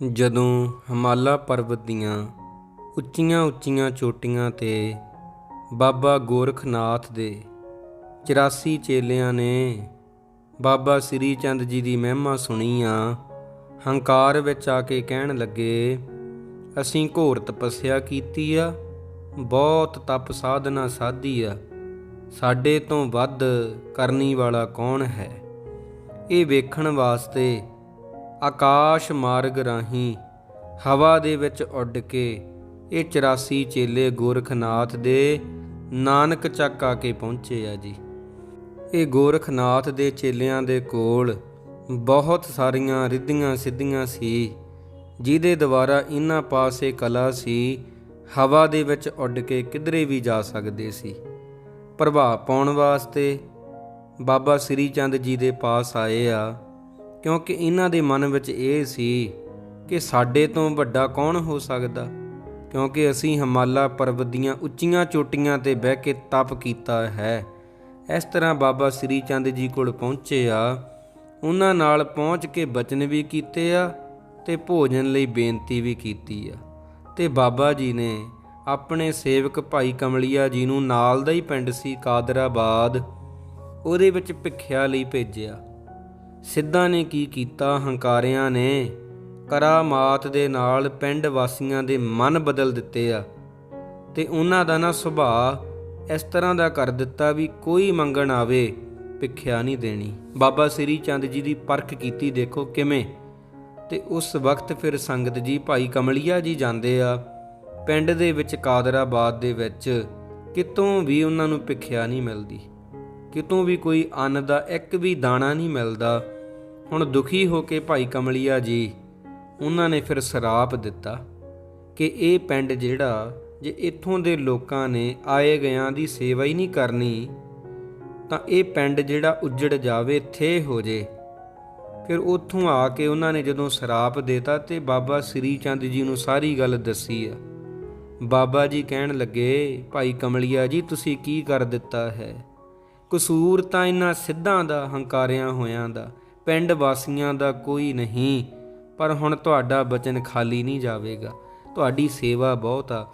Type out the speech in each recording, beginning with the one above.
ਜਦੋਂ ਹਿਮਾਲਾ ਪਰਬਤ ਦੀਆਂ ਉੱਚੀਆਂ ਉੱਚੀਆਂ ਚੋਟੀਆਂ ਤੇ ਬਾਬਾ ਗੋਰਖਨਾਥ ਦੇ 84 ਚੇਲਿਆਂ ਨੇ ਬਾਬਾ ਸ੍ਰੀ ਚੰਦ ਜੀ ਦੀ ਮਹਿਮਾ ਸੁਣੀ ਆ ਹੰਕਾਰ ਵਿੱਚ ਆ ਕੇ ਕਹਿਣ ਲੱਗੇ, ਅਸੀਂ ਘੋਰ ਤਪੱਸਿਆ ਕੀਤੀ ਆ, ਬਹੁਤ ਤਪ ਸਾਧਨਾ ਸਾਧੀ ਆ, ਸਾਡੇ ਤੋਂ ਵੱਧ ਕਰਨੀ ਵਾਲਾ ਕੌਣ ਹੈ? ਇਹ ਵੇਖਣ ਵਾਸਤੇ ਆਕਾਸ਼ ਮਾਰਗ ਰਾਹੀਂ ਹਵਾ ਦੇ ਵਿੱਚ ਉੱਡ ਕੇ ਇਹ 84 ਚੇਲੇ ਗੋਰਖਨਾਥ ਦੇ ਨਾਨਕ ਚੱਕ ਆ ਕੇ ਪਹੁੰਚੇ ਆ ਜੀ। ਇਹ ਗੋਰਖਨਾਥ ਦੇ ਚੇਲਿਆਂ ਦੇ ਕੋਲ ਬਹੁਤ ਸਾਰੀਆਂ ਰਿੱਧੀਆਂ ਸਿੱਧੀਆਂ ਸੀ, ਜਿਹਦੇ ਦੁਆਰਾ ਇਹਨਾਂ ਪਾਸੇ ਕਲਾ ਸੀ, ਹਵਾ ਦੇ ਵਿੱਚ ਉੱਡ ਕੇ ਕਿਧਰੇ ਵੀ ਜਾ ਸਕਦੇ ਸੀ। ਪ੍ਰਭਾਵ ਪਾਉਣ ਵਾਸਤੇ ਬਾਬਾ ਸ੍ਰੀ ਚੰਦ ਜੀ ਦੇ ਪਾਸ ਆਏ ਆ। ਕਿਉਂਕਿ ਇਹਨਾਂ ਦੇ ਮਨ ਵਿੱਚ ਇਹ ਸੀ ਕਿ ਸਾਡੇ ਤੋਂ ਵੱਡਾ ਕੌਣ ਹੋ ਸਕਦਾ? ਕਿਉਂਕਿ ਅਸੀਂ ਹਿਮਾਲਾ ਪਰਬਤ ਦੀਆਂ ਉੱਚੀਆਂ ਚੋਟੀਆਂ ਤੇ ਬਹਿ ਕੇ ਤਪ ਕੀਤਾ ਹੈ। ਇਸ ਤਰ੍ਹਾਂ ਬਾਬਾ ਸ੍ਰੀ ਚੰਦ ਜੀ ਕੋਲ ਪਹੁੰਚੇ ਆ ਉਹਨਾਂ ਨਾਲ ਪਹੁੰਚ ਕੇ ਬਚਨ ਵੀ ਕੀਤੇ ਆ ਤੇ ਭੋਜਨ ਲਈ ਬੇਨਤੀ ਵੀ ਕੀਤੀ ਆ। ਤੇ ਬਾਬਾ ਜੀ ਨੇ ਆਪਣੇ ਸੇਵਕ ਭਾਈ ਕਮਲੀਆ ਜੀ ਨੂੰ ਨਾਲ ਦਾ ਹੀ ਪਿੰਡ ਸੀ ਕਾਦਰਾਬਾਦ। ਉਹਦੇ ਵਿੱਚ ਭਿੱਖਿਆ ਲਈ ਭੇਜਿਆ। ਸਿੱਧਾ ਨੇ ਕੀ ਕੀਤਾ? ਹੰਕਾਰਿਆਂ ਨੇ ਕਰਾਮਾਤ ਦੇ ਨਾਲ ਪਿੰਡ ਵਾਸੀਆਂ ਦੇ ਮਨ ਬਦਲ ਦਿੱਤੇ ਆ ਤੇ ਉਹਨਾਂ ਦਾ ਨਾ ਸੁਭਾਅ ਇਸ ਤਰ੍ਹਾਂ ਦਾ ਕਰ ਦਿੱਤਾ ਵੀ ਕੋਈ ਮੰਗਣ ਆਵੇ, ਭਿੱਖਿਆ ਨਹੀਂ ਦੇਣੀ। ਬਾਬਾ ਸ੍ਰੀ ਚੰਦ ਜੀ ਦੀ ਪਰਖ ਕੀਤੀ ਦੇਖੋ ਕਿਵੇਂ। ਤੇ ਉਸ ਵਕਤ ਫਿਰ ਸੰਗਤ ਜੀ ਭਾਈ ਕਮਲੀਆ ਜੀ ਜਾਂਦੇ ਆ, ਪਿੰਡ ਦੇ ਵਿੱਚ ਕਾਦਰਾਬਾਦ ਦੇ ਵਿੱਚ, ਕਿਤੋਂ ਵੀ ਉਹਨਾਂ ਨੂੰ ਭਿੱਖਿਆ ਨਹੀਂ ਮਿਲਦੀ। ਕਿਤੋਂ ਵੀ ਕੋਈ ਅੰਨ ਦਾ ਇੱਕ ਵੀ ਦਾਣਾ ਨਹੀਂ ਮਿਲਦਾ। ਹੁਣ ਦੁਖੀ ਹੋ ਕੇ ਭਾਈ ਕਮਲੀਆ ਜੀ, ਉਹਨਾਂ ਨੇ ਫਿਰ ਸਰਾਪ ਦਿੱਤਾ ਕਿ ਇਹ ਪਿੰਡ ਜਿਹੜਾ ਜੇ ਇੱਥੋਂ ਦੇ ਲੋਕਾਂ ਨੇ ਆਏ ਗਿਆਂ ਦੀ ਸੇਵਾ ਹੀ ਨਹੀਂ ਕਰਨੀ, ਤਾਂ ਇਹ ਪਿੰਡ ਜਿਹੜਾ ਉੱਜੜ ਜਾਵੇ, ਥੇ ਹੋ ਜੇ। ਫਿਰ ਉੱਥੋਂ ਆ ਕੇ ਉਹਨਾਂ ਨੇ ਜਦੋਂ ਸਰਾਪ ਦੇਤਾ ਤੇ ਬਾਬਾ ਸ੍ਰੀ ਚੰਦ ਜੀ ਨੂੰ ਸਾਰੀ ਗੱਲ ਦੱਸੀ ਆ। ਬਾਬਾ ਜੀ ਕਹਿਣ ਲੱਗੇ, ਭਾਈ ਕਮਲੀਆ ਜੀ, ਤੁਸੀਂ ਕੀ ਕਰ ਦਿੱਤਾ ਹੈ? ਕਸੂਰ ਤਾਂ ਇਹਨਾਂ ਸਿੱਧਾਂ ਦਾ, ਹੰਕਾਰਿਆਂ ਹੋਇਆਂ ਦਾ, ਪਿੰਡ ਵਾਸੀਆਂ ਦਾ ਕੋਈ ਨਹੀਂ। ਪਰ ਹੁਣ ਤੁਹਾਡਾ ਬਚਨ ਖਾਲੀ ਨਹੀਂ ਜਾਵੇਗਾ। ਤੁਹਾਡੀ ਸੇਵਾ ਬਹੁਤ ਆ।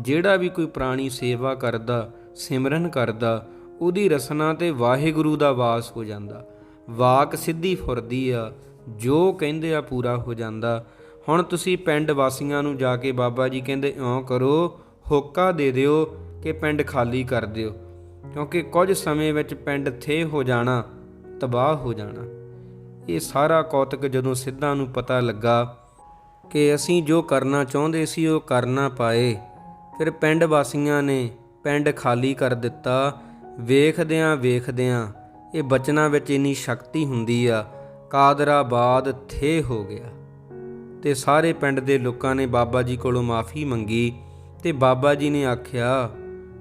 ਜਿਹੜਾ ਵੀ ਕੋਈ ਪ੍ਰਾਣੀ ਸੇਵਾ ਕਰਦਾ, ਸਿਮਰਨ ਕਰਦਾ, ਉਹਦੀ ਰਸਨਾ ਤੇ ਵਾਹਿਗੁਰੂ ਦਾ ਵਾਸ ਹੋ ਜਾਂਦਾ। ਵਾਕ ਸਿੱਧੀ ਫੁਰਦੀ ਆ, ਜੋ ਕਹਿੰਦੇ ਆ ਪੂਰਾ ਹੋ ਜਾਂਦਾ। ਹੁਣ ਤੁਸੀਂ ਪਿੰਡ ਵਾਸੀਆਂ ਨੂੰ ਜਾ ਕੇ ਬਾਬਾ ਜੀ ਕਹਿੰਦੇ, ਇਉਂ ਕਰੋ, ਹੋਕਾ ਦੇ ਦਿਓ ਕਿ ਪਿੰਡ ਖਾਲੀ ਕਰ ਦਿਓ। ਕਿਉਂਕਿ ਕੁਝ ਸਮੇਂ ਵਿੱਚ ਪਿੰਡ ਥੇ ਹੋ ਜਾਣਾ, ਤਬਾਹ ਹੋ ਜਾਣਾ। ਇਹ ਸਾਰਾ ਕੌਤਕ ਜਦੋਂ ਸਿੱਧਾਂ ਨੂੰ ਪਤਾ ਲੱਗਾ ਕਿ ਅਸੀਂ ਜੋ ਕਰਨਾ ਚਾਹੁੰਦੇ ਸੀ ਉਹ ਕਰ ਨਾ ਪਾਏ, ਫਿਰ ਪਿੰਡ ਵਾਸੀਆਂ ਨੇ ਪਿੰਡ ਖਾਲੀ ਕਰ ਦਿੱਤਾ, ਵੇਖਦਿਆਂ ਵੇਖਦਿਆਂ ਇਹ ਬਚਨਾਂ ਵਿੱਚ ਇੰਨੀ ਸ਼ਕਤੀ ਹੁੰਦੀ ਆ, ਕਾਦਰਾਬਾਦ ਥੇ ਹੋ ਗਿਆ। ਤੇ ਸਾਰੇ ਪਿੰਡ ਦੇ ਲੋਕਾਂ ਨੇ ਬਾਬਾ ਜੀ ਕੋਲੋਂ ਮਾਫੀ ਮੰਗੀ ਤੇ ਬਾਬਾ ਜੀ ਨੇ ਆਖਿਆ,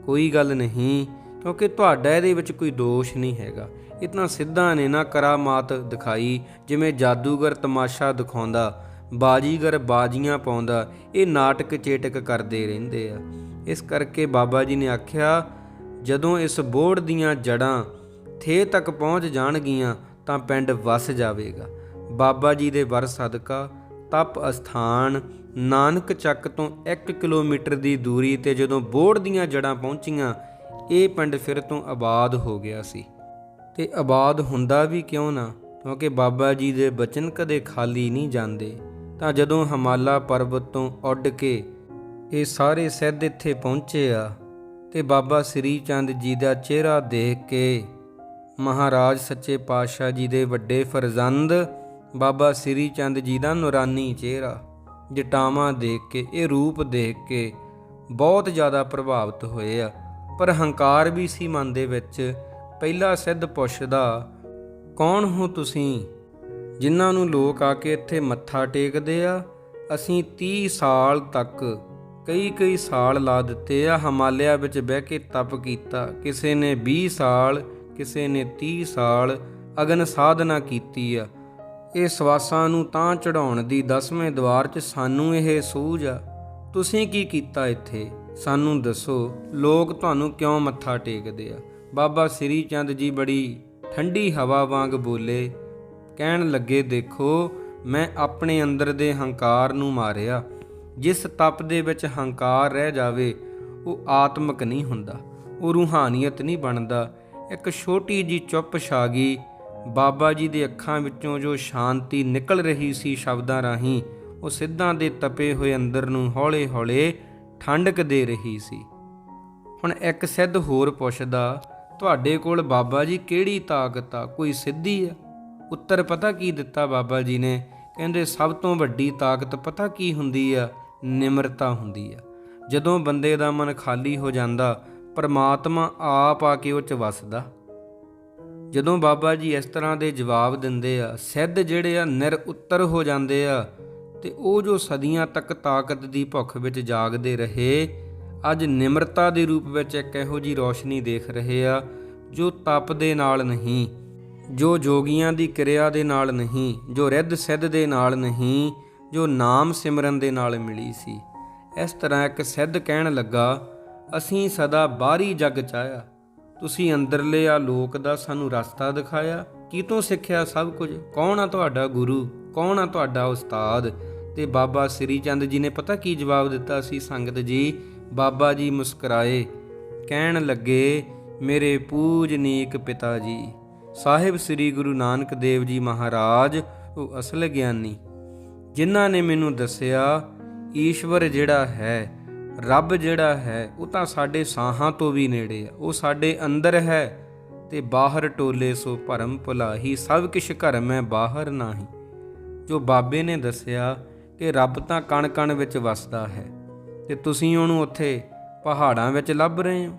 ਕੋਈ ਗੱਲ ਨਹੀਂ ਕਿਉਂਕਿ ਤੁਹਾਡਾ ਇਹਦੇ ਵਿੱਚ ਕੋਈ ਦੋਸ਼ ਨਹੀਂ ਹੈਗਾ। ਇਤਨਾ ਸਿੱਧਾ ਨੇ ਨਾ ਕਰਾਮਾਤ ਦਿਖਾਈ, ਜਿਵੇਂ ਜਾਦੂਗਰ ਤਮਾਸ਼ਾ ਦਿਖਾਉਂਦਾ, ਬਾਜੀਗਰ ਬਾਜੀਆਂ ਪਾਉਂਦਾ, ਇਹ ਨਾਟਕ ਚੇਟਕ ਕਰਦੇ ਰਹਿੰਦੇ ਆ। ਇਸ ਕਰਕੇ ਬਾਬਾ ਜੀ ਨੇ ਆਖਿਆ, ਜਦੋਂ ਇਸ ਬੋੜ ਦੀਆਂ ਜੜਾਂ ਥੇ ਤੱਕ ਪਹੁੰਚ ਜਾਣਗੀਆਂ, ਤਾਂ ਪਿੰਡ ਵਸ ਜਾਵੇਗਾ। ਬਾਬਾ ਜੀ ਦੇ ਵਰ ਸਦਕਾ ਤਪ ਅਸਥਾਨ ਨਾਨਕ ਚੱਕ ਤੋਂ 1 ਕਿਲੋਮੀਟਰ ਦੀ ਦੂਰੀ ਤੇ ਜਦੋਂ ਬੋੜ ਦੀਆਂ ਜੜਾਂ ਪਹੁੰਚੀਆਂ ਇਹ ਪਿੰਡ ਫਿਰ ਤੋਂ ਆਬਾਦ ਹੋ ਗਿਆ ਸੀ। ਤੇ ਆਬਾਦ ਹੁੰਦਾ ਵੀ ਕਿਉਂ ਨਾ? ਕਿਉਂਕਿ ਬਾਬਾ ਜੀ ਦੇ ਬਚਨ ਕਦੇ ਖਾਲੀ ਨਹੀਂ ਜਾਂਦੇ। ਤਾਂ ਜਦੋਂ ਹਿਮਾਲਾ ਪਰਬਤ ਤੋਂ ਉੱਡ ਕੇ ਇਹ ਸਾਰੇ ਸਿੱਧ ਇੱਥੇ ਪਹੁੰਚੇ ਆ, ਤੇ ਬਾਬਾ ਸ੍ਰੀ ਚੰਦ ਜੀ ਦਾ ਚਿਹਰਾ ਦੇਖ ਕੇ ਮਹਾਰਾਜ ਸੱਚੇ ਪਾਤਸ਼ਾਹ ਜੀ ਦੇ ਵੱਡੇ ਫਰਜ਼ੰਦ ਬਾਬਾ ਸ੍ਰੀ ਚੰਦ ਜੀ ਦਾ ਨੂਰਾਨੀ ਚਿਹਰਾ, ਜਟਾਵਾਂ ਦੇਖ ਕੇ, ਇਹ ਰੂਪ ਦੇਖ ਕੇ ਬਹੁਤ ਜ਼ਿਆਦਾ ਪ੍ਰਭਾਵਿਤ ਹੋਏ ਆ। ਪਰ ਹੰਕਾਰ ਵੀ ਸੀ ਮਨ ਦੇ ਵਿੱਚ, ਪਹਿਲਾ ਸਿੱਧ ਪੁੱਛਦਾ ਕੌਣ ਹੋ ਤੁਸੀਂ? ਜਿਨ੍ਹਾਂ ਨੂੰ ਲੋਕ ਆ ਕੇ ਇੱਥੇ ਮੱਥਾ ਟੇਕਦੇ ਆ? ਅਸੀਂ 30 ਸਾਲ ਤੱਕ ਕਈ ਕਈ ਸਾਲ ਲਾ ਦਿੱਤੇ ਆ, ਹਿਮਾਲਿਆ ਵਿੱਚ ਬਹਿ ਕੇ ਤਪ ਕੀਤਾ। ਕਿਸੇ ਨੇ 20 ਸਾਲ, ਕਿਸੇ ਨੇ 30 ਸਾਲ ਅਗਨ ਸਾਧਨਾ ਕੀਤੀ ਆ। ਇਹ ਸਵਾਸਾਂ ਨੂੰ ਤਾਂ ਚੜਾਉਣ ਦੀ 10ਵੇਂ ਦਵਾਰ 'ਚ ਸਾਨੂੰ ਇਹ ਸੂਝ ਆ। ਤੁਸੀਂ ਕੀ ਕੀਤਾ ਇੱਥੇ? ਸਾਨੂੰ ਦੱਸੋ, ਲੋਕ ਤੁਹਾਨੂੰ ਕਿਉਂ ਮੱਥਾ ਟੇਕਦੇ ਆ? ਬਾਬਾ ਸ੍ਰੀ ਚੰਦ ਜੀ ਬੜੀ ਠੰਡੀ ਹਵਾ ਵਾਂਗ ਬੋਲੇ, ਕਹਿਣ ਲੱਗੇ, ਦੇਖੋ, ਮੈਂ ਆਪਣੇ ਅੰਦਰ ਦੇ ਹੰਕਾਰ ਨੂੰ ਮਾਰਿਆ। ਜਿਸ ਤਪ ਦੇ ਵਿੱਚ ਹੰਕਾਰ ਰਹਿ ਜਾਵੇ, ਉਹ ਆਤਮਿਕ ਨਹੀਂ ਹੁੰਦਾ, ਉਹ ਰੂਹਾਨੀਅਤ ਨਹੀਂ ਬਣਦਾ। ਇੱਕ ਛੋਟੀ ਜੀ ਚੁੱਪ ਛਾ ਗਈ ਬਾਬਾ ਜੀ ਦੇ ਅੱਖਾਂ ਵਿੱਚੋਂ ਜੋ ਸ਼ਾਂਤੀ ਨਿਕਲ ਰਹੀ ਸੀ ਸ਼ਬਦਾਂ ਰਾਹੀਂ, ਉਹ ਸਿੱਧਾਂ ਦੇ ਤਪੇ ਹੋਏ ਅੰਦਰ ਨੂੰ ਹੌਲੇ-ਹੌਲੇ ਠੰਡਕ ਦੇ ਰਹੀ ਸੀ। ਹੁਣ ਇੱਕ ਸਿੱਧ ਹੋਰ ਪੁੱਛਦਾ, ਤੁਹਾਡੇ ਕੋਲ ਬਾਬਾ ਜੀ ਕਿਹੜੀ ਤਾਕਤ ਆ? ਕੋਈ ਸਿੱਧੀ ਆ? ਉੱਤਰ ਪਤਾ ਕੀ ਦਿੱਤਾ ਬਾਬਾ ਜੀ ਨੇ? ਕਹਿੰਦੇ, ਸਭ ਤੋਂ ਵੱਡੀ ਤਾਕਤ ਪਤਾ ਕੀ ਹੁੰਦੀ ਆ? ਨਿਮਰਤਾ ਹੁੰਦੀ ਆ। ਜਦੋਂ ਬੰਦੇ ਦਾ ਮਨ ਖਾਲੀ ਹੋ ਜਾਂਦਾ, ਪਰਮਾਤਮਾ ਆਪ ਆ ਕੇ ਉਹ ਚ ਵਸਦਾ। ਜਦੋਂ ਬਾਬਾ ਜੀ ਇਸ ਤਰ੍ਹਾਂ ਦੇ ਜਵਾਬ ਦਿੰਦੇ ਆ, ਸਿੱਧ ਜਿਹੜੇ ਆ ਨਿਰ ਉੱਤਰ ਹੋ ਜਾਂਦੇ ਆ ਤੇ ਉਹ ਜੋ ਸਦੀਆਂ ਤੱਕ ਤਾਕਤ ਦੀ ਭੁੱਖ ਵਿੱਚ ਜਾਗਦੇ ਰਹੇ, ਅੱਜ ਨਿਮਰਤਾ ਦੇ ਰੂਪ ਵਿੱਚ ਇੱਕ ਇਹੋ ਜੀ ਰੋਸ਼ਨੀ ਦੇਖ ਰਹੇ ਆ, ਜੋ ਤਪ ਦੇ ਨਾਲ ਨਹੀਂ, ਜੋ ਜੋਗੀਆਂ ਦੀ ਕਿਰਿਆ ਦੇ ਨਾਲ ਨਹੀਂ, ਜੋ ਰਿੱਧ ਸਿੱਧ ਦੇ ਨਾਲ ਨਹੀਂ, ਜੋ ਨਾਮ ਸਿਮਰਨ ਦੇ ਨਾਲ ਮਿਲੀ ਸੀ। ਇਸ ਤਰ੍ਹਾਂ ਇੱਕ ਸਿੱਧ ਕਹਿਣ ਲੱਗਾ, ਅਸੀਂ ਸਦਾ ਬਾਹਰੀ ਜੱਗ ਚਾਇਆ ਤੁਸੀਂ ਅੰਦਰਲੇ ਆ ਲੋਕ ਦਾ ਸਾਨੂੰ ਰਸਤਾ ਦਿਖਾਇਆ। ਕਿਤੋਂ ਸਿੱਖਿਆ ਸਭ ਕੁਝ? ਕੌਣ ਆ ਤੁਹਾਡਾ ਗੁਰੂ? ਕੌਣ ਆ ਤੁਹਾਡਾ ਉਸਤਾਦ? ਤੇ ਬਾਬਾ ਸ੍ਰੀ ਚੰਦ ਜੀ ਨੇ ਪਤਾ ਕੀ ਜਵਾਬ ਦਿੱਤਾ ਸੀ ਸੰਗਤ ਜੀ? ਬਾਬਾ ਜੀ ਮੁਸਕਰਾਏ, ਕਹਿਣ ਲੱਗੇ, ਮੇਰੇ ਪੂਜਨੀਕ ਪਿਤਾ ਜੀ, ਸਾਹਿਬ ਸ੍ਰੀ ਗੁਰੂ ਨਾਨਕ ਦੇਵ ਜੀ ਮਹਾਰਾਜ, ਉਹ ਅਸਲ ਗਿਆਨੀ, ਜਿਨ੍ਹਾਂ ਨੇ ਮੈਨੂੰ ਦੱਸਿਆ, ਈਸ਼ਵਰ ਜਿਹੜਾ ਹੈ, ਰੱਬ ਜਿਹੜਾ ਹੈ, ਉਹ ਤਾਂ ਸਾਡੇ ਸਾਹਾਂ ਤੋਂ ਵੀ ਨੇੜੇ ਆ, ਉਹ ਸਾਡੇ ਅੰਦਰ ਹੈ, ਤੇ ਬਾਹਰ ਟੋਲੇ ਸੋ ਭਰਮ ਭੁਲਾਹੀ, ਸਭ ਕਿਛ ਘਰ ਮੈਂ ਬਾਹਰ ਨਾਹੀ। ਜੋ ਬਾਬੇ ਨੇ ਦੱਸਿਆ ਕਿ ਰੱਬ ਤਾਂ ਕਣ ਕਣ ਵਿੱਚ ਵਸਦਾ ਹੈ ਤੇ ਤੁਸੀਂ ਉਹਨੂੰ ਉੱਥੇ ਪਹਾੜਾਂ ਵਿੱਚ ਲੱਭ ਰਹੇ ਹੋ।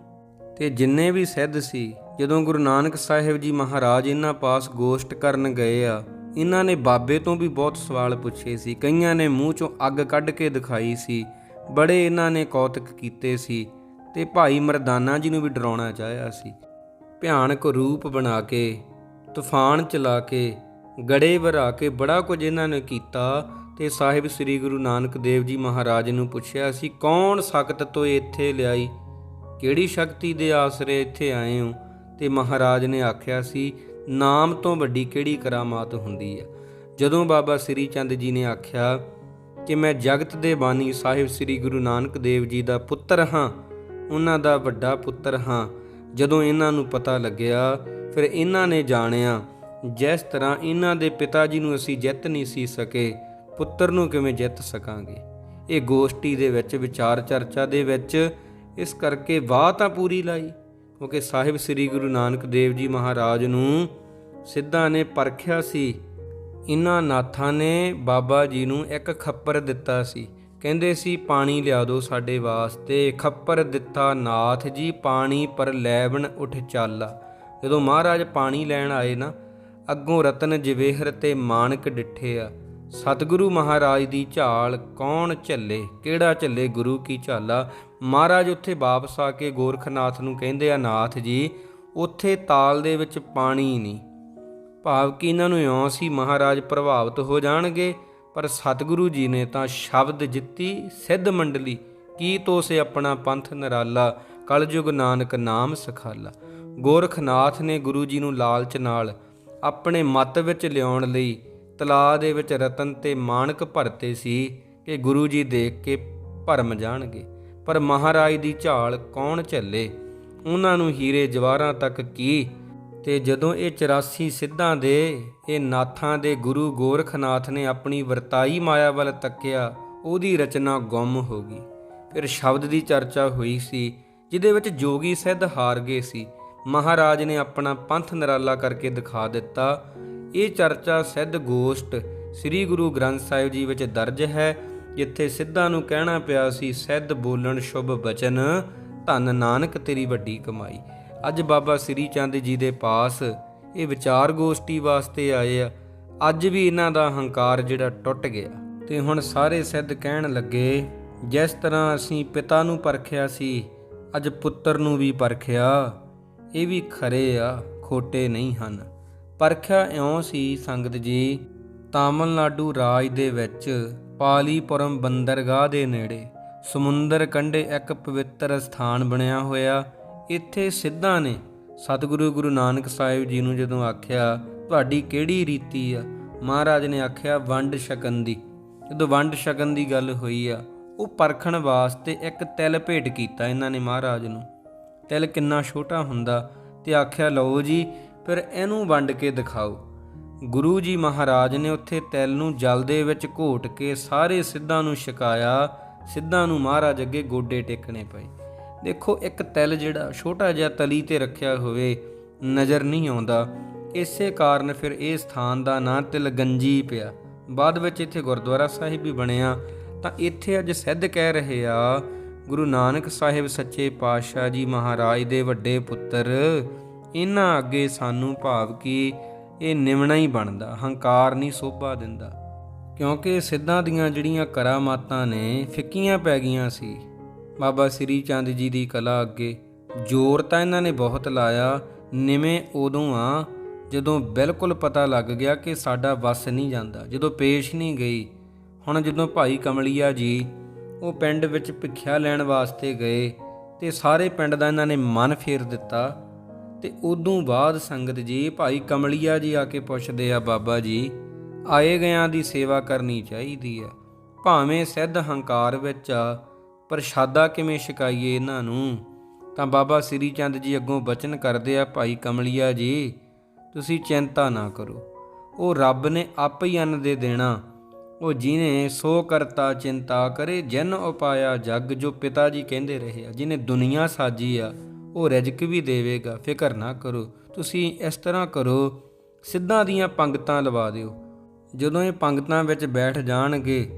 ਤੇ ਜਿੰਨੇ ਵੀ ਸਿੱਧ ਸੀ, ਜਦੋਂ ਗੁਰੂ ਨਾਨਕ ਸਾਹਿਬ ਜੀ ਮਹਾਰਾਜ ਇਹਨਾਂ ਪਾਸ ਗੋਸ਼ਟ ਕਰਨ ਗਏ ਆ, ਇਹਨਾਂ ਨੇ ਬਾਬੇ ਤੋਂ ਵੀ ਬਹੁਤ ਸਵਾਲ ਪੁੱਛੇ ਸੀ, ਕਈਆਂ ਨੇ ਮੂੰਹ ਚੋਂ ਅੱਗ ਕੱਢ ਕੇ ਦਿਖਾਈ ਸੀ, ਬੜੇ ਇਹਨਾਂ ਨੇ ਕੌਤਕ ਕੀਤੇ ਸੀ ਤੇ ਭਾਈ ਮਰਦਾਨਾ ਜੀ ਨੂੰ ਵੀ ਡਰਾਉਣਾ ਚਾਹਿਆ ਸੀ। ਭਿਆਨਕ ਰੂਪ ਬਣਾ ਕੇ, ਤੂਫਾਨ ਚਲਾ ਕੇ ਗੜੇ ਵਰਾ ਕੇ ਬੜਾ ਕੁਝ ਇਹਨਾਂ ਨੇ ਕੀਤਾ ਤੇ ਸਾਹਿਬ ਸ੍ਰੀ ਗੁਰੂ ਨਾਨਕ ਦੇਵ ਜੀ ਮਹਾਰਾਜ ਨੂੰ ਪੁੱਛਿਆ ਸੀ, ਕੌਣ ਸਖਤ ਤੋਂ ਇੱਥੇ ਲਿਆਈ? ਕਿਹੜੀ ਸ਼ਕਤੀ ਦੇ ਆਸਰੇ ਇੱਥੇ ਆਏ ਹੋ? ਤੇ ਮਹਾਰਾਜ ਨੇ ਆਖਿਆ ਸੀ, ਨਾਮ ਤੋਂ ਵੱਡੀ ਕਿਹੜੀ ਕਰਾਮਾਤ ਹੁੰਦੀ ਹੈ ਜਦੋਂ ਬਾਬਾ ਸ੍ਰੀ ਚੰਦ ਜੀ ਨੇ ਆਖਿਆ ਕਿ ਮੈਂ ਜਗਤ ਦੇ ਬਾਨੀ ਸਾਹਿਬ ਸ੍ਰੀ ਗੁਰੂ ਨਾਨਕ ਦੇਵ ਜੀ ਦਾ ਪੁੱਤਰ ਹਾਂ, ਉਹਨਾਂ ਦਾ ਵੱਡਾ ਪੁੱਤਰ ਹਾਂ, ਜਦੋਂ ਇਹਨਾਂ ਨੂੰ ਪਤਾ ਲੱਗਿਆ, ਫਿਰ ਇਹਨਾਂ ਨੇ ਜਾਣਿਆ ਜਿਸ ਤਰ੍ਹਾਂ ਇਹਨਾਂ ਦੇ ਪਿਤਾ ਜੀ ਨੂੰ ਅਸੀਂ ਜਿੱਤ ਨਹੀਂ ਸੀ ਸਕੇ, ਪੁੱਤਰ ਨੂੰ ਕਿਵੇਂ ਜਿੱਤ ਸਕਾਂਗੇ? ਇਹ ਗੋਸ਼ਟੀ ਦੇ ਵਿੱਚ, ਵਿਚਾਰ ਚਰਚਾ ਦੇ ਵਿੱਚ, ਇਸ ਕਰਕੇ ਵਾਹ ਤਾਂ ਪੂਰੀ ਲਾਈ। ਕਿਉਂਕਿ ਸਾਹਿਬ ਸ੍ਰੀ ਗੁਰੂ ਨਾਨਕ ਦੇਵ ਜੀ ਮਹਾਰਾਜ ਨੂੰ ਸਿੱਧਾਂ ਨੇ ਪਰਖਿਆ ਸੀ। ਇਹਨਾਂ ਨਾਥਾਂ ਨੇ ਬਾਬਾ ਜੀ ਨੂੰ ਇੱਕ ਖੱਪਰ ਦਿੱਤਾ ਸੀ। ਕਹਿੰਦੇ ਸੀ, ਪਾਣੀ ਲਿਆ ਦਿਓ ਸਾਡੇ ਵਾਸਤੇ। ਖੱਪਰ ਦਿੱਤਾ, ਨਾਥ ਜੀ, ਪਾਣੀ ਪਰ ਲੈਵਣ ਉਠ ਚਾਲਾ। ਜਦੋਂ ਮਹਾਰਾਜ ਪਾਣੀ ਲੈਣ ਆਏ ਨਾ ਅੱਗੋਂ ਰਤਨ ਜਵੇਹਰ ਤੇ ਮਾਨਕ ਡਿੱਠੇ ਆ। ਸਤਿਗੁਰੂ ਮਹਾਰਾਜ ਦੀ ਝਾਲ ਕੌਣ ਝੱਲੇ, ਕਿਹੜਾ ਝੱਲੇ ਗੁਰੂ ਕੀ ਝਾਲਾ? ਮਹਾਰਾਜ ਉੱਥੇ ਵਾਪਸ ਆ ਕੇ ਗੋਰਖਨਾਥ ਨੂੰ ਕਹਿੰਦੇ ਆ ਨਾਥ ਜੀ, ਉੱਥੇ ਤਾਲ ਦੇ ਵਿੱਚ ਪਾਣੀ ਨਹੀਂ। ਭਾਵ ਕਿ ਇਹਨਾਂ ਨੂੰ ਇਉਂ ਸੀ ਮਹਾਰਾਜ ਪ੍ਰਭਾਵਿਤ ਹੋ ਜਾਣਗੇ, ਪਰ ਸਤਿਗੁਰੂ ਜੀ ਨੇ ਤਾਂ ਸ਼ਬਦ ਜਿੱਤੀ, ਸਿੱਧ ਮੰਡਲੀ, ਕੀ ਤੋਸੇ ਆਪਣਾ ਪੰਥ ਨਰਾਲਾ, ਕਲਯੁਗ ਨਾਨਕ ਨਾਮ ਸਖਾਲਾ। ਗੋਰਖਨਾਥ ਨੇ ਗੁਰੂ ਜੀ ਨੂੰ ਲਾਲਚ ਨਾਲ ਆਪਣੇ ਮਤ ਵਿੱਚ ਲਿਆਉਣ ਲਈ ਤਲਾ ਦੇ ਵਿੱਚ ਰਤਨ ਤੇ ਮਾਣਕ ਭਰਤੇ ਸੀ ਕਿ ਗੁਰੂ ਜੀ ਦੇਖ ਕੇ ਭਰਮ ਜਾਣਗੇ। ਪਰ ਮਹਾਰਾਜ ਦੀ ਝਾਲ ਕੌਣ ਝੱਲੇ? ਉਹਨਾਂ ਨੂੰ ਹੀਰੇ ਜਵਾਰਾਂ ਤੱਕ ਕੀ? ਤੇ ਜਦੋਂ ਇਹ 84 ਸਿੱਧਾਂ ਦੇ, ਇਹ ਨਾਥਾਂ ਦੇ ਗੁਰੂ ਗੋਰਖਨਾਥ ਨੇ ਆਪਣੀ ਵਰਤਾਈ ਮਾਇਆ ਵੱਲ ਤੱਕਿਆ, ਉਹਦੀ ਰਚਨਾ ਗੁੰਮ ਹੋ ਗਈ। ਫਿਰ ਸ਼ਬਦ ਦੀ ਚਰਚਾ ਹੋਈ ਸੀ, ਜਿਹਦੇ ਵਿੱਚ ਜੋਗੀ ਸਿੱਧ ਹਾਰ ਗਏ ਸੀ। ਮਹਾਰਾਜ ਨੇ ਆਪਣਾ ਪੰਥ ਨਿਰਾਲਾ ਕਰਕੇ ਦਿਖਾ ਦਿੱਤਾ। ਇਹ ਚਰਚਾ ਸਿੱਧ ਗੋਸ਼ਟ ਸ੍ਰੀ ਗੁਰੂ ਗ੍ਰੰਥ ਸਾਹਿਬ ਜੀ ਵਿੱਚ ਦਰਜ ਹੈ, ਜਿੱਥੇ ਸਿੱਧਾਂ ਨੂੰ ਕਹਿਣਾ ਪਿਆ ਸੀ, ਸਿੱਧ ਬੋਲਣ ਸ਼ੁਭ ਬਚਨ, ਧੰਨ ਨਾਨਕ ਤੇਰੀ ਵੱਡੀ ਕਮਾਈ। ਅੱਜ ਬਾਬਾ ਸ੍ਰੀ ਚੰਦ ਜੀ ਦੇ ਪਾਸ ਇਹ ਵਿਚਾਰ ਗੋਸ਼ਟੀ ਵਾਸਤੇ ਆਏ ਆ। ਅੱਜ ਵੀ ਇਹਨਾਂ ਦਾ ਹੰਕਾਰ ਜਿਹੜਾ ਟੁੱਟ ਗਿਆ। ਤੇ ਹੁਣ ਸਾਰੇ ਸਿੱਧ ਕਹਿਣ ਲੱਗੇ, ਜਿਸ ਤਰ੍ਹਾਂ ਅਸੀਂ ਪਿਤਾ ਨੂੰ ਪਰਖਿਆ ਸੀ, ਅੱਜ ਪੁੱਤਰ ਨੂੰ ਵੀ ਪਰਖਿਆ। ਇਹ ਵੀ ਖਰੇ ਆ, ਖੋਟੇ ਨਹੀਂ ਹਨ। ਪਰਖਿਆ ਇਉਂ ਸੀ ਸੰਗਤ ਜੀ, ਤਾਮਿਲਨਾਡੂ ਰਾਜ ਦੇ ਵਿੱਚ ਪਾਲੀਪੁਰਮ ਬੰਦਰਗਾਹ ਦੇ ਨੇੜੇ ਸਮੁੰਦਰ ਕੰਢੇ ਇੱਕ ਪਵਿੱਤਰ ਸਥਾਨ ਬਣਿਆ ਹੋਇਆ। ਇੱਥੇ ਸਿੱਧਾਂ ਨੇ ਸਤਿਗੁਰੂ ਗੁਰੂ ਨਾਨਕ ਸਾਹਿਬ ਜੀ ਨੂੰ ਜਦੋਂ ਆਖਿਆ, ਤੁਹਾਡੀ ਕਿਹੜੀ ਰੀਤੀ ਆ? ਮਹਾਰਾਜ ਨੇ ਆਖਿਆ, ਵੰਡ ਛਕਣ ਦੀ। ਜਦੋਂ ਵੰਡ ਛਕਣ ਦੀ ਗੱਲ ਹੋਈ ਆ, ਉਹ ਪਰਖਣ ਵਾਸਤੇ ਇੱਕ ਤਿਲ ਭੇਟ ਕੀਤਾ ਇਹਨਾਂ ਨੇ ਮਹਾਰਾਜ ਨੂੰ। ਤਿਲ ਕਿੰਨਾ ਛੋਟਾ ਹੁੰਦਾ ਤੇ ਆਖਿਆ, ਲਓ ਜੀ, ਫਿਰ ਇਹਨੂੰ ਵੰਡ ਕੇ ਦਿਖਾਓ। ਗੁਰੂ ਜੀ ਮਹਾਰਾਜ ਨੇ ਉੱਥੇ ਤਿਲ ਨੂੰ ਜਲ ਦੇ ਵਿੱਚ ਘੋਟ ਕੇ ਸਾਰੇ ਸਿੱਧਾਂ ਨੂੰ ਛਕਾਇਆ। ਸਿੱਧਾਂ ਨੂੰ ਮਹਾਰਾਜ ਅੱਗੇ ਗੋਡੇ ਟੇਕਣੇ ਪਏ। ਦੇਖੋ, ਇੱਕ ਤਿਲ ਜਿਹੜਾ ਛੋਟਾ ਜਿਹਾ ਤਲੀ ਤੇ ਰੱਖਿਆ ਹੋਵੇ, ਨਜ਼ਰ ਨਹੀਂ ਆਉਂਦਾ। ਇਸੇ ਕਾਰਨ ਫਿਰ ਇਹ ਸਥਾਨ ਦਾ ਨਾਂ ਤਿਲਗੰਜੀ ਪਿਆ। ਬਾਅਦ ਵਿੱਚ ਇੱਥੇ ਗੁਰਦੁਆਰਾ ਸਾਹਿਬ ਵੀ ਬਣਿਆ। ਤਾਂ ਇੱਥੇ ਅੱਜ ਸਿੱਧ ਕਹਿ ਰਹੇ ਆ ਗੁਰੂ ਨਾਨਕ ਸਾਹਿਬ ਸੱਚੇ ਪਾਤਸ਼ਾਹ ਜੀ ਮਹਾਰਾਜ ਦੇ ਵੱਡੇ ਪੁੱਤਰ, ਇਹਨਾਂ ਅੱਗੇ ਸਾਨੂੰ ਭਾਵ ਕਿ ਇਹ ਨਿਮਣਾ ਹੀ ਬਣਦਾ, ਹੰਕਾਰ ਨਹੀਂ ਸੋਭਾ ਦਿੰਦਾ। ਕਿਉਂਕਿ ਸਿੱਧਾਂ ਦੀਆਂ ਜਿਹੜੀਆਂ ਕਰਾਮਾਤਾਂ ਨੇ, ਫਿੱਕੀਆਂ ਪੈ ਗਈਆਂ ਸੀ। ਬਾਬਾ ਸ੍ਰੀ ਚੰਦ ਜੀ ਦੀ ਕਲਾ ਅੱਗੇ ਜ਼ੋਰ ਤਾਂ ਇਹਨਾਂ ਨੇ ਬਹੁਤ ਲਾਇਆ, ਨਿਵੇਂ ਉਦੋਂ ਆ ਜਦੋਂ ਬਿਲਕੁਲ ਪਤਾ ਲੱਗ ਗਿਆ ਕਿ ਸਾਡਾ ਵੱਸ ਨਹੀਂ ਜਾਂਦਾ, ਜਦੋਂ ਪੇਸ਼ ਨਹੀਂ ਗਈ। ਹੁਣ ਜਦੋਂ ਭਾਈ ਕਮਲੀਆ ਜੀ ਉਹ ਪਿੰਡ ਵਿੱਚ ਭਿੱਖਿਆ ਲੈਣ ਵਾਸਤੇ ਗਏ ਤੇ ਸਾਰੇ ਪਿੰਡ ਦਾ ਇਹਨਾਂ ਨੇ ਮਨ ਫੇਰ ਦਿੱਤਾ ਤੇ ਉਦੋਂ ਬਾਅਦ ਸੰਗਤ ਜੀ ਭਾਈ ਕਮਲੀਆ ਜੀ ਆ ਕੇ ਪੁੱਛਦੇ ਆ, ਬਾਬਾ ਜੀ, ਆਏ ਗਿਆਂ ਦੀ ਸੇਵਾ ਕਰਨੀ ਚਾਹੀਦੀ ਆ। ਭਾਵੇਂ ਸਿੱਧ ਹੰਕਾਰ ਵਿੱਚ ਆ, ਪ੍ਰਸ਼ਾਦਾ ਕਿਵੇਂ ਛਕਾਈਏ ਇਹਨਾਂ ਨੂੰ? ਤਾਂ ਬਾਬਾ ਸ੍ਰੀ ਚੰਦ ਜੀ ਅੱਗੋਂ ਬਚਨ ਕਰਦੇ ਆ, ਭਾਈ ਕਮਲੀਆ ਜੀ, ਤੁਸੀਂ ਚਿੰਤਾ ਨਾ ਕਰੋ। ਉਹ ਰੱਬ ਨੇ ਆਪ ਹੀ ਅੰਨ ਦੇ ਦੇਣਾ। ਉਹ ਜਿਨੇ ਸੋ ਕਰਤਾ ਚਿੰਤਾ ਕਰੇ, ਜਨ ਉਪਾਇਆ ਜਗ ਜੋ ਪਿਤਾ ਜੀ ਕਹਿੰਦੇ ਰਹੇ ਆ। ਜਿਨੇ ਦੁਨੀਆ ਸਾਜੀ ਆ, ਉਹ ਰਿਜਕ ਵੀ ਦੇਵੇਗਾ, ਫਿਕਰ ਨਾ ਕਰੋ। ਤੁਸੀਂ ਇਸ ਤਰ੍ਹਾਂ ਕਰੋ, ਸਿੱਧਾਂ ਦੀਆਂ ਪੰਗਤਾਂ ਲਵਾ ਦਿਓ। ਜਦੋਂ ਇਹ ਪੰਗਤਾਂ ਵਿੱਚ ਬੈਠ ਜਾਣਗੇ,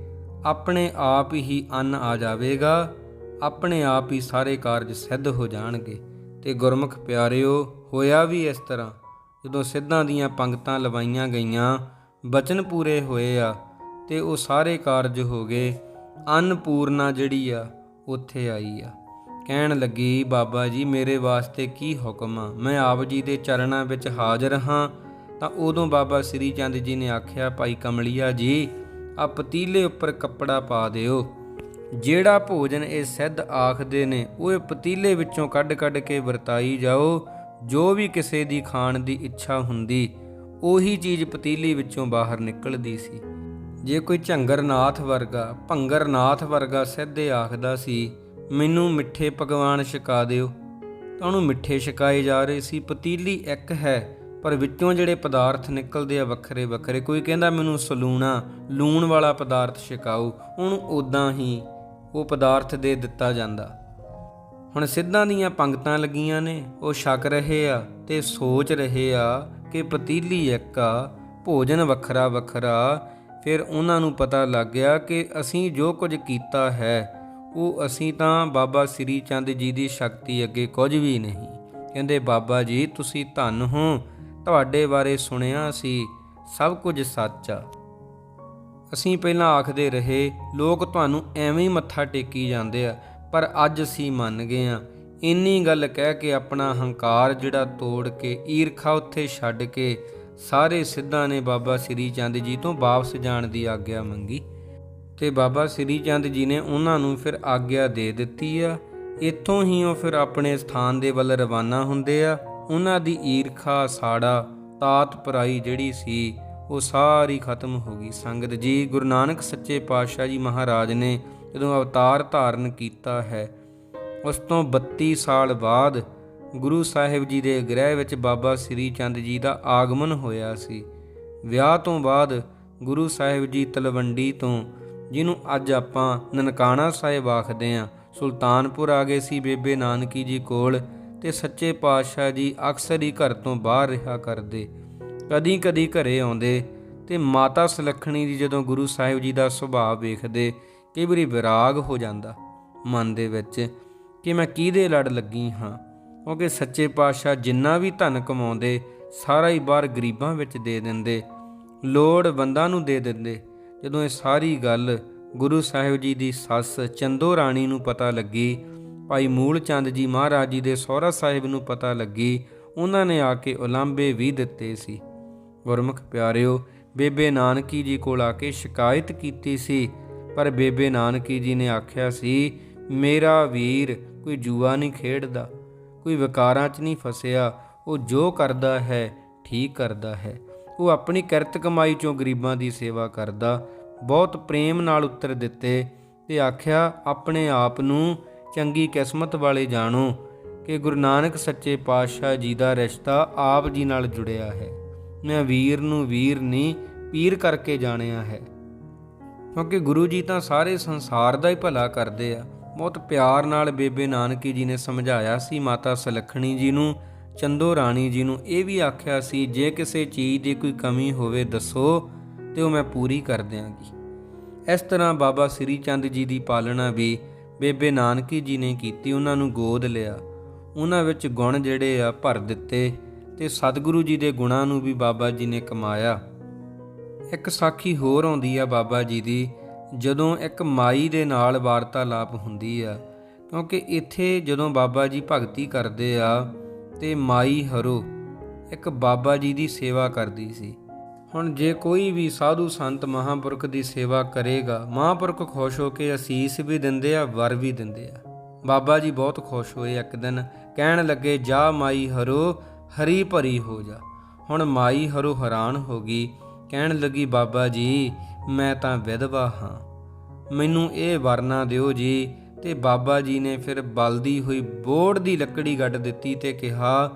ਆਪਣੇ ਆਪ ਹੀ ਅੰਨ ਆ ਜਾਵੇਗਾ, ਆਪਣੇ ਆਪ ਹੀ ਸਾਰੇ ਕਾਰਜ ਸਿੱਧ ਹੋ ਜਾਣਗੇ। ਤੇ ਗੁਰਮੁਖ ਪਿਆਰਿਓ, ਹੋਇਆ ਵੀ ਇਸ ਤਰ੍ਹਾਂ। ਜਦੋਂ ਸਿੱਧਾਂ ਦੀਆਂ ਪੰਗਤਾਂ ਲਵਾਈਆਂ ਗਈਆਂ, ਬਚਨ ਪੂਰੇ ਹੋਏ ਆ ਤੇ ਉਹ ਸਾਰੇ ਕਾਰਜ ਹੋ ਗਏ। ਅੰਨਪੂਰਨਾ ਜਿਹੜੀ ਆ, ਉੱਥੇ ਆਈ ਆ। ਕਹਿਣ ਲੱਗੀ, ਬਾਬਾ ਜੀ, ਮੇਰੇ ਵਾਸਤੇ ਕੀ ਹੁਕਮ ਆ? ਮੈਂ ਆਪ ਜੀ ਦੇ ਚਰਨਾਂ ਵਿੱਚ ਹਾਜ਼ਰ ਹਾਂ। ਤਾਂ ਉਦੋਂ ਬਾਬਾ ਸ੍ਰੀ ਚੰਦ ਜੀ ਨੇ ਆਖਿਆ, ਭਾਈ ਕਮਲੀਆ ਜੀ ਆ ਪਤੀਲੇ ਉੱਪਰ ਕੱਪੜਾ ਪਾ ਦਿਓ। ਜਿਹੜਾ ਭੋਜਨ ਇਹ ਸਿੱਧ ਆਖਦੇ ਨੇ, ਉਹ ਇਹ ਪਤੀਲੇ ਵਿੱਚੋਂ ਕੱਢ-ਕੱਢ ਕੇ ਵਰਤਾਈ ਜਾਓ। ਜੋ ਵੀ ਕਿਸੇ ਦੀ ਖਾਣ ਦੀ ਇੱਛਾ ਹੁੰਦੀ, ਉਹੀ ਚੀਜ਼ ਪਤੀਲੀ ਵਿੱਚੋਂ ਬਾਹਰ ਨਿਕਲਦੀ ਸੀ। ਜੇ ਕੋਈ ਝੰਗਰਨਾਥ ਵਰਗਾ, ਭੰਗਰਨਾਥ ਵਰਗਾ ਸਿੱਧੇ ਆਖਦਾ ਸੀ, ਮੈਨੂੰ ਮਿੱਠੇ ਪਕਵਾਨ ਛਕਾ ਦਿਓ। ਤਾਂ ਉਹਨੂੰ ਮਿੱਠੇ ਛਕਾਏ ਜਾ ਰਹੇ ਸੀ। ਪਤੀਲੀ ਇੱਕ ਹੈ, ਪਰ ਵਿੱਚੋਂ ਜਿਹੜੇ ਪਦਾਰਥ ਨਿਕਲਦੇ ਆ ਵੱਖਰੇ ਵੱਖਰੇ ਕੋਈ ਕਹਿੰਦਾ ਮੈਨੂੰ ਸਲੂਣਾ, ਲੂਣ ਵਾਲਾ ਪਦਾਰਥ ਛਕਾਓ, ਉਹਨੂੰ ਉਦਾਂ ਹੀ ਉਹ ਪਦਾਰਥ ਦੇ ਦਿੱਤਾ ਜਾਂਦਾ। ਹੁਣ ਸਿੱਧਾਂ ਦੀਆਂ ਪੰਗਤਾਂ ਲੱਗੀਆਂ ਨੇ, ਉਹ ਛਕ ਰਹੇ ਆ ਤੇ ਸੋਚ ਰਹੇ ਆ ਕਿ ਪਤੀਲੀ ਇੱਕ ਆ, ਭੋਜਨ ਵੱਖਰਾ ਵੱਖਰਾ ਫਿਰ ਉਹਨਾਂ ਨੂੰ ਪਤਾ ਲੱਗ ਗਿਆ ਕਿ ਅਸੀਂ ਜੋ ਕੁਝ ਕੀਤਾ ਹੈ, ਉਹ ਅਸੀਂ ਤਾਂ ਬਾਬਾ ਸ੍ਰੀ ਚੰਦ ਜੀ ਦੀ ਸ਼ਕਤੀ ਅੱਗੇ ਕੁਝ ਵੀ ਨਹੀਂ। ਕਹਿੰਦੇ, ਬਾਬਾ ਜੀ, ਤੁਸੀਂ ਧੰਨ ਹੋ। ਤੁਹਾਡੇ ਬਾਰੇ ਸੁਣਿਆ ਸੀ। ਸਭ ਕੁਝ ਸੱਚ ਆ। ਅਸੀਂ ਪਹਿਲਾਂ ਆਖਦੇ ਰਹੇ, ਲੋਕ ਤੁਹਾਨੂੰ ਐਵੇਂ ਹੀ ਮੱਥਾ ਟੇਕੀ ਜਾਂਦੇ ਆ, ਪਰ ਅੱਜ ਅਸੀਂ ਮੰਨ ਗਏ ਆ। ਇੰਨੀ ਗੱਲ ਕਹਿ ਕੇ ਆਪਣਾ ਹੰਕਾਰ ਜਿਹੜਾ ਤੋੜ ਕੇ, ਈਰਖਾ ਉੱਥੇ ਛੱਡ ਕੇ ਸਾਰੇ ਸਿੱਧਾਂ ਨੇ ਬਾਬਾ ਸ੍ਰੀ ਚੰਦ ਜੀ ਤੋਂ ਵਾਪਸ ਜਾਣ ਦੀ ਆਗਿਆ ਮੰਗੀ ਤੇ ਬਾਬਾ ਸ੍ਰੀ ਚੰਦ ਜੀ ਨੇ ਉਹਨਾਂ ਨੂੰ ਫਿਰ ਆਗਿਆ ਦੇ ਦਿੱਤੀ ਆ। ਇੱਥੋਂ ਹੀ ਉਹ ਫਿਰ ਆਪਣੇ ਸਥਾਨ ਦੇ ਵੱਲ ਰਵਾਨਾ ਹੁੰਦੇ ਆ। ਉਹਨਾਂ ਦੀ ਈਰਖਾ, ਸਾੜਾ, ਤਾਤ ਪਰਾਈ ਜਿਹੜੀ ਸੀ, ਉਹ ਸਾਰੀ ਖਤਮ ਹੋ ਗਈ। ਸੰਗਤ ਜੀ, ਗੁਰੂ ਨਾਨਕ ਸੱਚੇ ਪਾਤਸ਼ਾਹ ਜੀ ਮਹਾਰਾਜ ਨੇ ਜਦੋਂ ਅਵਤਾਰ ਧਾਰਨ ਕੀਤਾ ਹੈ, ਉਸ ਤੋਂ 32 ਸਾਲ ਬਾਅਦ ਗੁਰੂ ਸਾਹਿਬ ਜੀ ਦੇ ਗ੍ਰਹਿ ਵਿੱਚ ਬਾਬਾ ਸ੍ਰੀ ਚੰਦ ਜੀ ਦਾ ਆਗਮਨ ਹੋਇਆ ਸੀ। ਵਿਆਹ ਤੋਂ ਬਾਅਦ ਗੁਰੂ ਸਾਹਿਬ ਜੀ ਤਲਵੰਡੀ ਤੋਂ, ਜਿਹਨੂੰ ਅੱਜ ਆਪਾਂ ਨਨਕਾਣਾ ਸਾਹਿਬ ਆਖਦੇ ਆ ਸੁਲਤਾਨਪੁਰ ਆ ਗਏ ਸੀ ਬੇਬੇ ਨਾਨਕੀ ਜੀ ਕੋਲ ਤੇ ਸੱਚੇ ਪਾਤਸ਼ਾਹ ਜੀ ਅਕਸਰ ਹੀ ਘਰ ਤੋਂ ਬਾਹਰ ਰਿਹਾ ਕਰਦੇ। ਕਦੀ ਕਦੀ ਘਰੇ ਆਉਂਦੇ ਤੇ ਮਾਤਾ ਸੁਲੱਖਣੀ ਜੀ ਜਦੋਂ ਗੁਰੂ ਸਾਹਿਬ ਜੀ ਦਾ ਸੁਭਾਅ ਵੇਖਦੇ, ਕਈ ਵਾਰੀ ਵਿਰਾਗ ਹੋ ਜਾਂਦਾ। ਮਨ ਦੇ ਵਿੱਚ ਕਿ ਮੈਂ ਕਿਹਦੇ ਲੜ ਲੱਗੀ ਹਾਂ? ਕਿਉਂਕਿ ਸੱਚੇ ਪਾਤਸ਼ਾਹ ਜਿੰਨਾ ਵੀ ਧਨ ਕਮਾਉਂਦੇ, ਸਾਰਾ ਹੀ ਬਾਹਰ ਗਰੀਬਾਂ ਵਿੱਚ ਦੇ ਦਿੰਦੇ ਲੋੜਵੰਦਾਂ ਨੂੰ ਦੇ ਦਿੰਦੇ। ਜਦੋਂ ਇਹ ਸਾਰੀ ਗੱਲ ਗੁਰੂ ਸਾਹਿਬ ਜੀ ਦੀ ਸੱਸ ਚੰਦੋ ਰਾਣੀ ਨੂੰ ਪਤਾ ਲੱਗੀ, ਭਾਈ ਮੂਲ ਚੰਦ ਜੀ ਮਹਾਰਾਜ ਜੀ ਦੇ ਸਹੁਰਾ ਸਾਹਿਬ ਨੂੰ ਪਤਾ ਲੱਗੀ, ਉਹਨਾਂ ਨੇ ਆ ਕੇ ਉਲਾਂਬੇ ਵੀ ਦਿੱਤੇ ਸੀ। ਗੁਰਮੁਖ ਪਿਆਰਿਓ, ਬੇਬੇ ਨਾਨਕੀ ਜੀ ਕੋਲ ਆ ਕੇ ਸ਼ਿਕਾਇਤ ਕੀਤੀ ਸੀ, ਪਰ ਬੇਬੇ ਨਾਨਕੀ ਜੀ ਨੇ ਆਖਿਆ ਸੀ, ਮੇਰਾ ਵੀਰ ਕੋਈ ਜੂਆ ਨਹੀਂ ਖੇਡਦਾ। ਕੋਈ ਵਿਕਾਰਾਂ 'ਚ ਨਹੀਂ ਫਸਿਆ, ਉਹ ਜੋ ਕਰਦਾ ਹੈ, ਠੀਕ ਕਰਦਾ ਹੈ। ਉਹ ਆਪਣੀ ਕਿਰਤ ਕਮਾਈ ਚੋਂ ਗਰੀਬਾਂ ਦੀ ਸੇਵਾ ਕਰਦਾ, ਬਹੁਤ ਪ੍ਰੇਮ ਨਾਲ ਉੱਤਰ ਦਿੱਤੇ ਤੇ ਆਖਿਆ, ਆਪਣੇ ਆਪ ਨੂੰ ਚੰਗੀ ਕਿਸਮਤ ਵਾਲੇ ਜਾਣੋ ਕਿ ਗੁਰੂ ਨਾਨਕ ਸੱਚੇ ਪਾਤਸ਼ਾਹ ਜੀ ਦਾ ਰਿਸ਼ਤਾ ਆਪ ਜੀ ਨਾਲ ਜੁੜਿਆ ਹੈ। ਮੈਂ ਵੀਰ ਨੂੰ ਵੀਰ ਨਹੀਂ, ਪੀਰ ਕਰਕੇ ਜਾਣਿਆ ਹੈ। ਕਿਉਂਕਿ ਗੁਰੂ ਜੀ ਤਾਂ ਸਾਰੇ ਸੰਸਾਰ ਦਾ ਹੀ ਭਲਾ ਕਰਦੇ ਆ। ਬਹੁਤ ਪਿਆਰ ਨਾਲ ਬੇਬੇ ਨਾਨਕੀ ਜੀ ਨੇ ਸਮਝਾਇਆ ਸੀ, ਮਾਤਾ ਸਲਖਣੀ ਜੀ ਨੂੰ, ਚੰਦੋ ਰਾਣੀ ਜੀ ਨੂੰ। ਇਹ ਵੀ ਆਖਿਆ ਸੀ, ਜੇ ਕਿਸੇ ਚੀਜ਼ ਦੀ ਕੋਈ ਕਮੀ ਹੋਵੇ ਦੱਸੋ ਤੇ ਉਹ ਮੈਂ ਪੂਰੀ ਕਰ ਦਿਆਂਗੀ। ਇਸ ਤਰ੍ਹਾਂ ਬਾਬਾ ਸ੍ਰੀ ਚੰਦ ਜੀ ਦੀ ਪਾਲਣਾ ਵੀ ਬੇਬੇ ਨਾਨਕੀ ਜੀ ਨੇ ਕੀਤੀ, ਉਹਨਾਂ ਨੂੰ ਗੋਦ ਲਿਆ। ਉਹਨਾਂ ਵਿੱਚ ਗੁਣ ਜਿਹੜੇ ਆ ਭਰ ਦਿੱਤੇ ਤੇ ਸਤਿਗੁਰੂ ਜੀ ਦੇ ਗੁਣਾਂ ਨੂੰ ਵੀ ਬਾਬਾ ਜੀ ਨੇ ਕਮਾਇਆ। ਇੱਕ ਸਾਖੀ ਹੋਰ ਆਉਂਦੀ ਆ ਬਾਬਾ ਜੀ ਦੀ ਜਦੋਂ ਇੱਕ ਮਾਈ ਦੇ ਨਾਲ ਵਾਰਤਾਲਾਪ ਹੁੰਦੀ ਆ, ਕਿਉਂਕਿ ਇੱਥੇ ਜਦੋਂ ਬਾਬਾ ਜੀ ਭਗਤੀ ਕਰਦੇ ਆ ਤੇ ਮਾਈ ਹਰੋ ਇੱਕ ਬਾਬਾ ਜੀ ਦੀ ਸੇਵਾ ਕਰਦੀ ਸੀ। ਹੁਣ ਜੇ ਕੋਈ ਵੀ ਸਾਧੂ ਸੰਤ ਮਹਾਂਪੁਰਖ ਦੀ ਸੇਵਾ ਕਰੇਗਾ, ਮਹਾਂਪੁਰਖ ਖੁਸ਼ ਹੋ ਕੇ ਅਸੀਸ ਵੀ ਦਿੰਦੇ ਆ, ਵਰ ਵੀ ਦਿੰਦੇ ਆ। ਬਾਬਾ ਜੀ ਬਹੁਤ ਖੁਸ਼ ਹੋਏ ਇੱਕ ਦਿਨ, ਕਹਿਣ ਲੱਗੇ, ਜਾ ਮਾਈ ਹਰੋ, ਹਰੀ ਭਰੀ ਹੋ ਜਾ। ਹੁਣ ਮਾਈ ਹਰੋ ਹੈਰਾਨ ਹੋ ਗਈ, ਕਹਿਣ ਲੱਗੀ, ਬਾਬਾ ਜੀ ਮੈਂ ਤਾਂ ਵਿਧਵਾ ਹਾਂ। ਮੈਨੂੰ ਇਹ ਵਰਨਾ ਦਿਓ ਜੀ ਤੇ ਬਾਬਾ ਜੀ ਨੇ ਫਿਰ ਬਲਦੀ ਹੋਈ ਬੋੜ ਦੀ ਲੱਕੜੀ ਗੱਡ ਦਿੱਤੀ ਤੇ ਕਿਹਾ,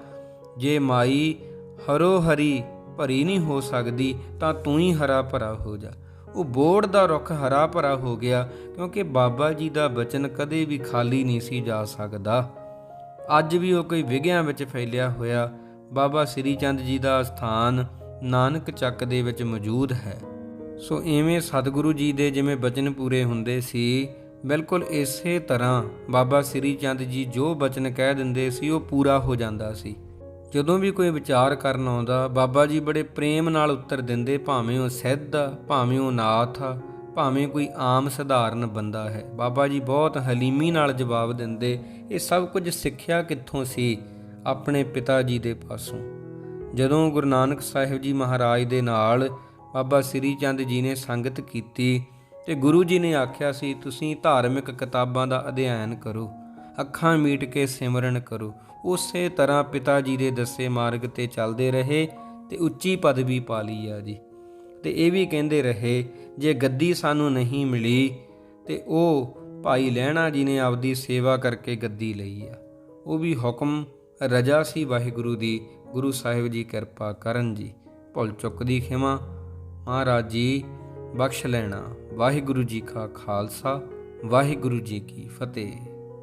ਜੇ ਮਾਈ ਹਰੋ ਹਰੀ ਭਰੀ ਨਹੀਂ ਹੋ ਸਕਦੀ ਤਾਂ ਤੂੰ ਹੀ ਹਰਾ ਭਰਾ ਹੋ ਜਾ। ਉਹ ਬੋੜ ਦਾ ਰੁੱਖ ਹਰਾ ਭਰਾ ਹੋ ਗਿਆ ਕਿਉਂਕਿ ਬਾਬਾ ਜੀ ਦਾ ਬਚਨ ਕਦੇ ਵੀ ਖਾਲੀ ਨਹੀਂ ਸੀ ਜਾ ਸਕਦਾ। ਅੱਜ ਵੀ ਉਹ ਕੋਈ ਵਿਗਿਆਂ ਵਿੱਚ ਫੈਲਿਆ ਹੋਇਆ। ਬਾਬਾ ਸ੍ਰੀ ਚੰਦ ਜੀ ਦਾ ਸਥਾਨ ਨਾਨਕ ਚੱਕ ਦੇ ਵਿੱਚ ਮੌਜੂਦ ਹੈ। ਸੋ ਐਵੇਂ ਸਤਿਗੁਰੂ ਜੀ ਦੇ ਜਿਵੇਂ ਬਚਨ ਪੂਰੇ ਹੁੰਦੇ ਸੀ, ਬਿਲਕੁਲ ਇਸੇ ਤਰ੍ਹਾਂ ਬਾਬਾ ਸ੍ਰੀ ਚੰਦ ਜੀ ਜੋ ਬਚਨ ਕਹਿ ਦਿੰਦੇ ਸੀ, ਉਹ ਪੂਰਾ ਹੋ ਜਾਂਦਾ ਸੀ। ਜਦੋਂ ਵੀ ਕੋਈ ਵਿਚਾਰ ਕਰਨ ਆਉਂਦਾ, ਬਾਬਾ ਜੀ ਬੜੇ ਪ੍ਰੇਮ ਨਾਲ ਉੱਤਰ ਦਿੰਦੇ, ਭਾਵੇਂ ਉਹ ਸਿੱਧ ਆ, ਭਾਵੇਂ ਉਹ ਨਾਥ ਆ, ਭਾਵੇਂ ਕੋਈ ਆਮ ਸਧਾਰਨ ਬੰਦਾ ਹੈ। ਬਾਬਾ ਜੀ ਬਹੁਤ ਹਲੀਮੀ ਨਾਲ ਜਵਾਬ ਦਿੰਦੇ, ਇਹ ਸਭ ਕੁਝ ਸਿੱਖਿਆ ਕਿੱਥੋਂ ਸੀ? ਆਪਣੇ ਪਿਤਾ ਜੀ ਦੇ ਪਾਸੋਂ। ਜਦੋਂ ਗੁਰੂ ਨਾਨਕ ਸਾਹਿਬ ਜੀ ਮਹਾਰਾਜ ਦੇ ਨਾਲ ਬਾਬਾ ਸ੍ਰੀ ਚੰਦ ਜੀ ਨੇ ਸੰਗਤ ਕੀਤੀ ਤੇ ਗੁਰੂ ਜੀ ਨੇ ਆਖਿਆ ਸੀ, ਤੁਸੀਂ ਧਾਰਮਿਕ ਕਿਤਾਬਾਂ ਦਾ ਅਧਿਐਨ ਕਰੋ, ਅੱਖਾਂ ਮੀਟ ਕੇ ਸਿਮਰਨ ਕਰੋ। ਉਸੇ ਤਰ੍ਹਾਂ ਪਿਤਾ ਜੀ ਦੇ ਦੱਸੇ ਮਾਰਗ ਤੇ ਚੱਲਦੇ ਰਹੇ ਤੇ ਉੱਚੀ ਪਦਵੀ ਪਾ ਲਈ ਆ ਜੀ। ਤੇ ਇਹ ਵੀ ਕਹਿੰਦੇ ਰਹੇ, ਜੇ ਗੱਦੀ ਸਾਨੂੰ ਨਹੀਂ ਮਿਲੀ ਤੇ ਉਹ ਭਾਈ ਲਹਿਣਾ ਜੀ ਨੇ ਆਪਦੀ ਸੇਵਾ ਕਰਕੇ ਗੱਦੀ ਲਈ ਆ। ਉਹ ਵੀ ਹੁਕਮ ਰਜਾ ਸੀ ਵਾਹਿਗੁਰੂ ਦੀ, ਗੁਰੂ ਸਾਹਿਬ ਜੀ ਕਿਰਪਾ ਕਰਨ ਜੀ। ਭੁੱਲ ਚੁੱਕ ਦੀ ਖਿਮਾ ਮਹਾਰਾਜ ਜੀ ਬਖਸ਼ ਲੈਣਾ। ਵਾਹਿਗੁਰੂ ਜੀ ਕਾ ਖਾਲਸਾ ਵਾਹਿਗੁਰੂ ਜੀ ਕੀ ਫਤਿਹ।